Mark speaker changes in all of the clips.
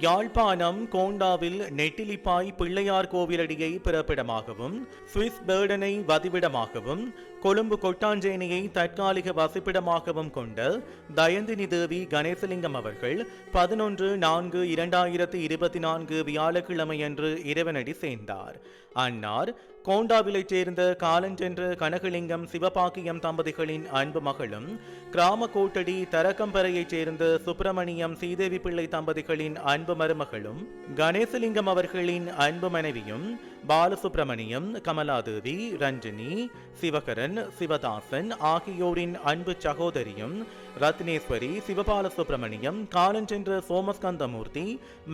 Speaker 1: யாழ்ப்பாணம் கோண்டாவில் நெட்டிலிப்பாய் பிள்ளையார் கோவிலடியை பிறப்பிடமாகவும் சுவிஸ் பேர்டனை வதிவிடமாகவும் கொழும்பு கொட்டாஞ்சேனையை தற்காலிக வசிப்பிடமாகவும் கொண்ட தயந்தினி தேவி கணேசலிங்கம் அவர்கள் பதினொன்று நான்கு இரண்டாயிரத்தி இருபத்தி நான்கு வியாழக்கிழமையன்று இறைவனடி சேர்ந்தார். அன்னார் கோண்டாவிலைச் சேர்ந்த காலஞ்சென்ற கனகலிங்கம் சிவபாக்கியம் தம்பதிகளின் அன்பு மகளும் கிராம கோட்டடி தரக்கம்பரையைச் சேர்ந்த சுப்பிரமணியம் சீதேவி பிள்ளை தம்பதிகளின் அன்பு மருமகளும் கணேசலிங்கம் அவர்களின் அன்பு மனைவியும் பாலசுப்பிரமணியம் கமலாதேவி ரஞ்சினி சிவகரன் சிவதாசன் ஆகியோரின் அன்பு சகோதரியும் ரத்னேஸ்வரி சிவபாலசுப்ரமணியம் காலஞ்சென்ற சோமஸ்கந்தமூர்த்தி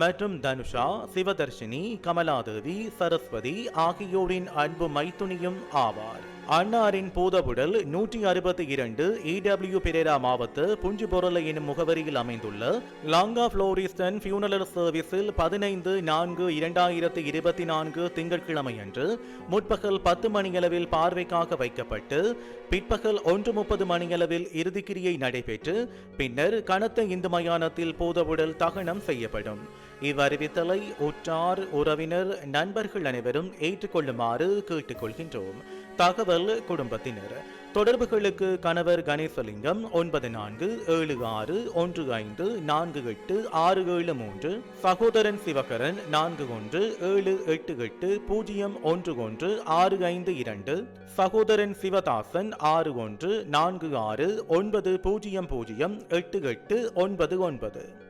Speaker 1: மற்றும் தனுஷா சிவதர்ஷினி கமலாதேவி சரஸ்வதி ஆகியோரின் அன்பு மைத்துனியும் ஆவார். அன்னாரின் பூதவுடல் நூற்றி அறுபத்தி இரண்டு இடபிள்யூ பெரேரா மாவத்து புஞ்சுபொருளை எனும் முகவரியில் அமைந்துள்ள லாங்கா புளோரிஸ்டன் ஃபியூனலர் சர்வீஸில் பதினைந்து நான்கு இரண்டாயிரத்தி இருபத்தி நான்கு திங்கட்கிழமையன்று முற்பகல் பத்து மணியளவில் பார்வைக்காக வைக்கப்பட்டு பிற்பகல் ஒன்று முப்பது மணியளவில் இறுதிக்கிரியை நடைபெற்று பின்னர் கனத்த இந்து மயானத்தில் பூதவுடல் தகனம் செய்யப்படும். இவ்வறிவித்தலை உற்றார் உறவினர் நண்பர்கள் அனைவரும் ஏற்றுக்கொள்ளுமாறு கேட்டுக்கொள்கின்றோம். தகவல் குடும்பத்தினர். தொடர்புகளுக்கு கணவர் கணேசலிங்கம் ஒன்பது நான்கு ஏழு ஆறு ஒன்று ஐந்து நான்கு எட்டு ஆறு ஏழு மூன்று. சகோதரன் சிவகரன் நான்கு ஒன்று ஏழு எட்டு எட்டு பூஜ்ஜியம் ஒன்று ஒன்று ஆறு ஐந்து இரண்டு. சகோதரன் சிவதாசன் ஆறு ஒன்று நான்கு ஆறு ஒன்பது பூஜ்ஜியம் பூஜ்ஜியம் எட்டு எட்டு ஒன்பது ஒன்பது.